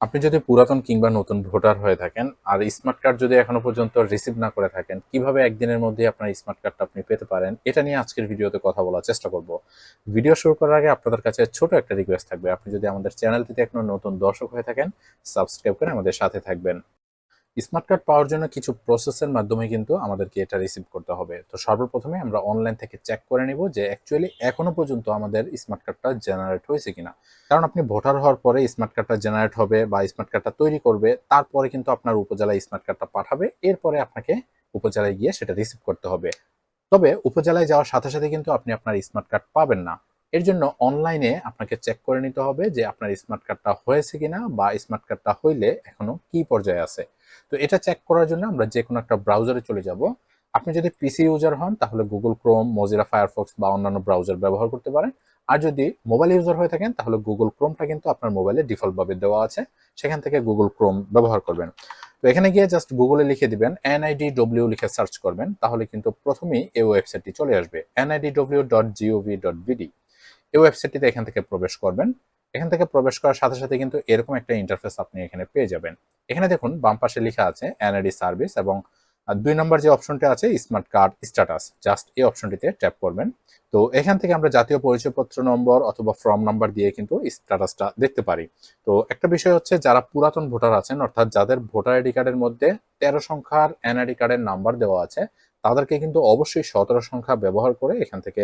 আপনি যদি পুরাতন কিংবা নতুন ভোটার হয়ে থাকেন আর স্মার্ট কার্ড যদি এখনও পর্যন্ত রিসিভ না করে থাকেন, কীভাবে একদিনের মধ্যে আপনার স্মার্ট কার্ডটা আপনি পেতে পারেন, এটা নিয়ে আজকের ভিডিওতে কথা বলার চেষ্টা করব। ভিডিও শুরু করার আগে আপনাদের কাছে ছোট একটা রিকোয়েস্ট থাকবে। আপনি যদি আমাদের চ্যানেলটিতে এখনও নতুন দর্শক হয়ে থাকেন সাবস্ক্রাইব করে আমাদের সাথে থাকবেন। স্মার্ট কার্ড পাওয়ার জন্য কিছু প্রসেসের মাধ্যমে কিন্তু আমাদেরকে এটা রিসিভ করতে হবে। তো সর্বপ্রথমে আমরা অনলাইন থেকে চেক করে নিব যে অ্যাকচুয়ালি এখনও পর্যন্ত আমাদের স্মার্ট কার্ডটা জেনারেট হয়েছে কিনা। কারণ আপনি ভোটার হওয়ার পরে স্মার্ট কার্ডটা জেনারেট হবে বা স্মার্ট কার্ডটা তৈরি করবে, তারপরে কিন্তু আপনার উপজেলায় স্মার্ট কার্ডটা পাঠাবে, এরপরে আপনাকে উপজেলায় গিয়ে সেটা রিসিভ করতে হবে। তবে উপজেলায় যাওয়ার সাথে সাথে কিন্তু আপনি আপনার স্মার্ট কার্ড পাবেন না। এর জন্য অনলাইনে আপনাকে চেক করে নিতে হবে যে আপনার স্মার্ট কার্ডটা হয়েছে কিনা বা স্মার্ট কার্ডটা হইলে এখনও কি পর্যায়ে আছে। তো এটা চেক করার জন্য আমরা যে কোনো একটা ব্রাউজারে চলে যাব। আপনি যদি পিসি ইউজার হন, তাহলে গুগল ক্রোম মজিরা ফায়ারফক্স বা অন্যান্য ব্রাউজার ব্যবহার করতে পারেন। আর যদি মোবাইল ইউজার হয়ে থাকেন, তাহলে গুগল ক্রোমটা কিন্তু আপনার মোবাইলে ডিফল্টভাবে দেওয়া আছে। সেখান থেকে গুগল ক্রোম ব্যবহার করবেন। তো এখানে গিয়ে জাস্ট গুগলে লিখে দিবেন এনআইডি ডব্লিউ লিখে সার্চ করবেন। তাহলে কিন্তু প্রথমেই এই ওয়েবসাইটটি চলে আসবে NID W dot gov dot BD এই ওয়েবসাইটটিতে এখান থেকে প্রবেশ করবেন। এখান থেকে প্রবেশ করার সাথে সাথে কিন্তু এরকম একটা ইন্টারফেস আপনি এখানে পেয়ে যাবেন। এখানে দেখুন, বাম পাশে লেখা আছে এনআইডি সার্ভিস এবং দুই নম্বর যে অপশনটি আছে স্মার্ট কার্ড স্ট্যাটাস জাস্ট এই অপশনটিতে ট্যাপ করবেন। তো এখান থেকে আমরা জাতীয় পরিচয়পত্র নম্বর অথবা ফর্ম নাম্বার দিয়ে কিন্তু স্ট্যাটাসটা দেখতে পারি। তো একটা বিষয় হচ্ছে, যারা পুরাতন ভোটার আছেন, অর্থাৎ যাদের ভোটার আইডি কার্ডের মধ্যে তেরো সংখ্যার এনআইডি কার্ডের নাম্বার দেওয়া আছে, তাদেরকে কিন্তু অবশ্যই সতেরো সংখ্যা ব্যবহার করে এখান থেকে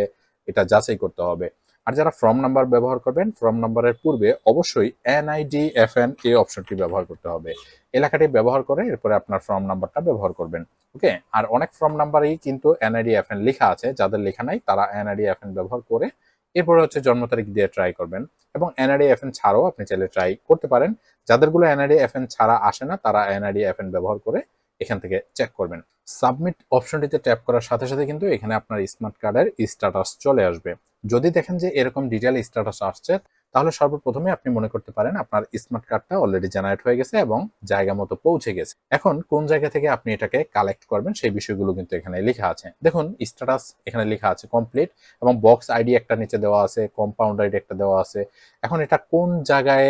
এটা যাচাই করতে হবে। আর যারা ফর্ম নাম্বার ব্যবহার করবেন ফর্ম নাম্বারের পূর্বে অবশ্যই এনআইডি এফএন এই অপশনটি ব্যবহার করতে হবে। এলাকাটি ব্যবহার করে এরপরে আপনার ফর্ম নাম্বারটা ব্যবহার করবেন। ওকে? আর অনেক ফর্ম নাম্বারেই কিন্তু এনআইডি এফএন লেখা আছে। যাদের লেখা নাই, তারা এনআইডি এফএন ব্যবহার করে এরপরে হচ্ছে জন্ম তারিখ দিয়ে ট্রাই করবেন। এবং এনআইডি এফএন ছাড়াও আপনি চাইলে ট্রাই করতে পারেন। যাদেরগুলো এনআইডি এফএন ছাড়া আসে না, তারা এনআইডি এফএন ব্যবহার করে এখান থেকে চেক করবেন। সাবমিট অপশনটিতে ট্যাপ করার সাথে সাথে কিন্তু এখানে আপনার স্মার্ট কার্ডের স্ট্যাটাস চলে আসবে। যদি দেখেন যে এরকম ডিটেল স্ট্যাটাস আসছে, তাহলে সর্বপ্রথমে আপনি মনে করতে পারেন আপনার স্মার্ট কার্ডটা অলরেডি জেনারেট হয়ে গেছে এবং জায়গা মতো পৌঁছে গেছে। এখন কোন জায়গা থেকে আপনি এটাকে কালেক্ট করবেন সেই বিষয়গুলো কিন্তু এখানে লেখা আছে। দেখুন স্ট্যাটাস এখানে লেখা আছে কমপ্লিট এবং বক্স আইডি একটা নিচে দেওয়া আছে কম্পাউন্ড আইডি একটা দেওয়া আছে। এখন এটা কোন জায়গায়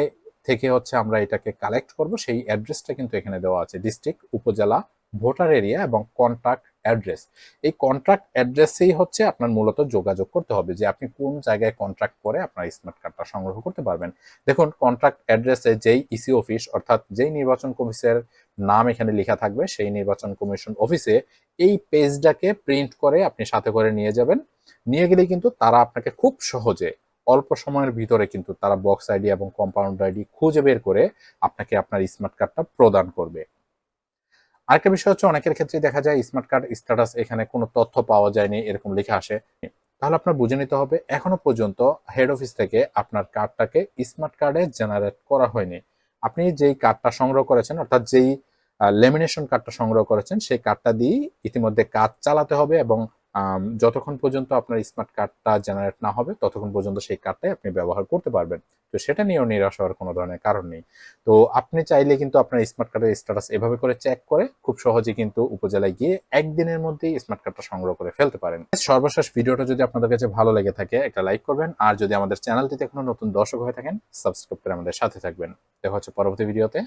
থেকে হচ্ছে আমরা এটাকে কালেক্ট করব সেই অ্যাড্রেসটা কিন্তু এখানে দেওয়া আছে। ডিস্ট্রিক্ট উপজেলা ভোটার এরিয়া এবং কন্ট্রাক্ট অ্যাড্রেস। এই কন্ট্রাক্ট অ্যাড্রেসেই হচ্ছে আপনার মূলত যোগাযোগ করতে হবে যে আপনি কোন জায়গায় কন্ট্রাক্ট করে আপনার স্মার্ট কার্ডটা সংগ্রহ করতে পারবেন। দেখুন কন্ট্রাক্ট অ্যাড্রেসে যেই ইসি অফিস অর্থাৎ যেই নির্বাচন কমিশনের নাম এখানে লেখা থাকবে, সেই নির্বাচন কমিশন অফিসে এই পেজটাকে প্রিন্ট করে আপনি সাথে করে নিয়ে যাবেন। নিয়ে গেলে কিন্তু তারা আপনাকে খুব সহজে অল্প সময়ের ভিতরে কিন্তু তারা বক্স আইডি এবং কম্পাউন্ড আইডি খুঁজে বের করে আপনাকে আপনার স্মার্ট কার্ডটা প্রদান করবে। আরেকটা বিষয় হচ্ছে অনেকের ক্ষেত্রে দেখা যায় স্মার্ট কার্ড স্ট্যাটাস এখানে কোনো তথ্য পাওয়া যায়নি, এরকম লিখে আসে। তাহলে আপনার বুঝে নিতে হবে, এখনও পর্যন্ত হেড অফিস থেকে আপনার কার্ডটাকে স্মার্ট কার্ডে জেনারেট করা হয়নি। আপনি যেই কার্ডটা সংগ্রহ করেছেন, অর্থাৎ যেই লেমিনেশন কার্ডটা সংগ্রহ করেছেন, সেই কার্ডটা দিয়ে ইতিমধ্যে কাজ চালাতে হবে এবং যতক্ষণ পর্যন্ত আপনার স্মার্ট কার্ডটা জেনারেট না হবে, ততক্ষণ পর্যন্ত সেই কার্ডটাই আপনি ব্যবহার করতে পারবেন। তো সেটা নিয়েও নিরাশ হওয়ার কোনো ধরনের কারণ নেই। তো আপনি চাইলে কিন্তু আপনার স্মার্ট কার্ডের স্ট্যাটাস এভাবে করে চেক করে, খুব সহজে কিন্তু উপজেলায় গিয়ে একদিনের মধ্যেই স্মার্ট কার্ডটা সংগ্রহ করে ফেলতে পারেন। সর্বশেষ ভিডিওটা যদি আপনাদের কাছে ভালো লেগে থাকে, একটা লাইক করবেন। আর যদি আমাদের চ্যানেলটিতে কোনো নতুন দর্শক হয়ে থাকেন সাবস্ক্রাইব করে আমাদের সাথে থাকবেন। দেখা হচ্ছে পরবর্তী ভিডিওতে।